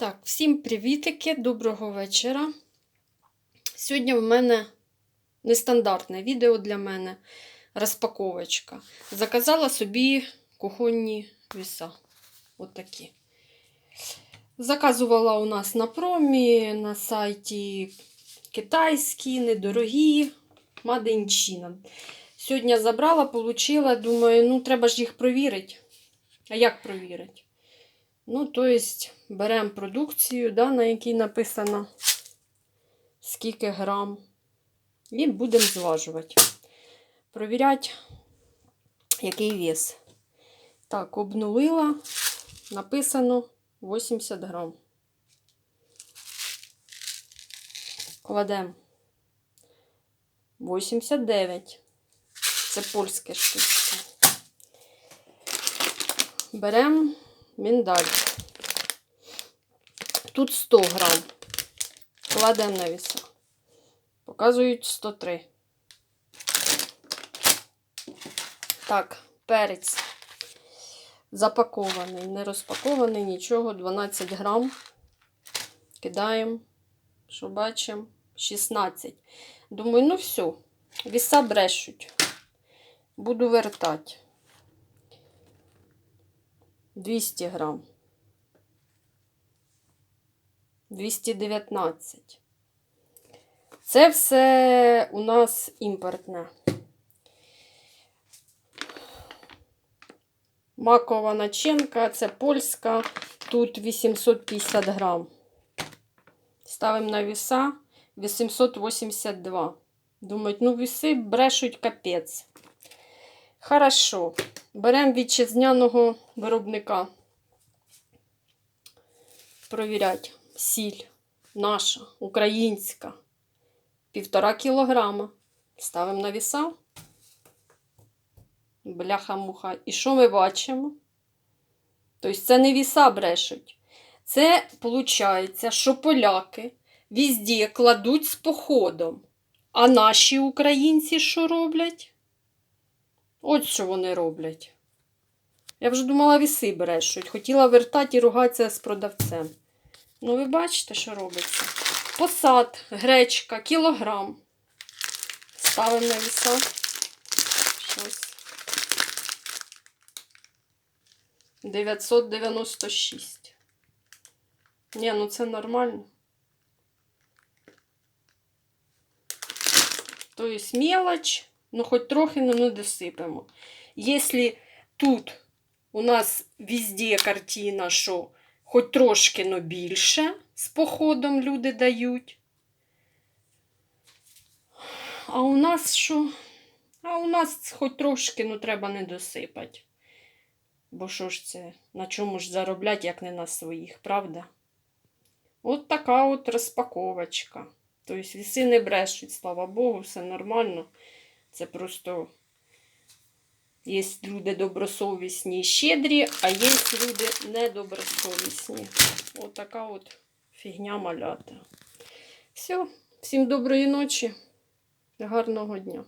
Так, всім привітики, доброго вечора. Сьогодні в мене нестандартне відео для мене розпаковочка. Заказала собі кухонні віса. Отакі. Заказувала у нас на промі, на сайті китайські, недорогі, China. Сьогодні забрала, получила, думаю, ну треба ж їх провірити. А як провірити? Ну, то есть, беремо продукцію, да, на якій написано скільки грам. І будемо зважувати. Провіряти, який вес. Так, обнулила. Написано 80 грам. Кладемо 89. Це польське штучка. Беремо міндаль. Тут 100 грам. Кладемо на віса. Показують 103. Так, перець. Запакований, не розпакований, нічого. 12 грам. Кидаємо. Що бачимо? 16. Думаю, ну все. Віса брешуть. Буду вертати. 200 грам. 219. Це все у нас імпортне. Макова начинка, це польська, тут 850 грам. Ставимо на віса 882. Думають, ну віси брешуть капець. Хорошо. Беремо вітчизняного виробника. Провірять. Сіль наша, українська. Півтора кілограма. Ставимо на віса. Бляха-муха. І що ми бачимо? Тобто це не віса брешуть. Це виходить, що поляки везде кладуть з походом. А наші українці що роблять? От що вони роблять. Я вже думала, віси брешуть. Хотіла вертати і ругатися з продавцем. Ну, ви бачите, що робиться? Посад, гречка, кілограм. Ставимо на віса. Щось. 996. Ні, ну це нормально. Тобто мелочь, ну хоч трохи ну, не досипемо. Якщо тут у нас везде картина, що хоч трошки, но більше з походом люди дають. А у нас що? А у нас хоч трошки, ну треба не досипати. Бо що ж це? На чому ж зароблять, як не на своїх, правда? От така от розпаковочка. Тобто віси не брешуть, слава Богу, все нормально. Це просто є люди добросовісні і щедрі, а є люди недобросовісні. От от фігня малята. Все, всім доброї ночі, гарного дня.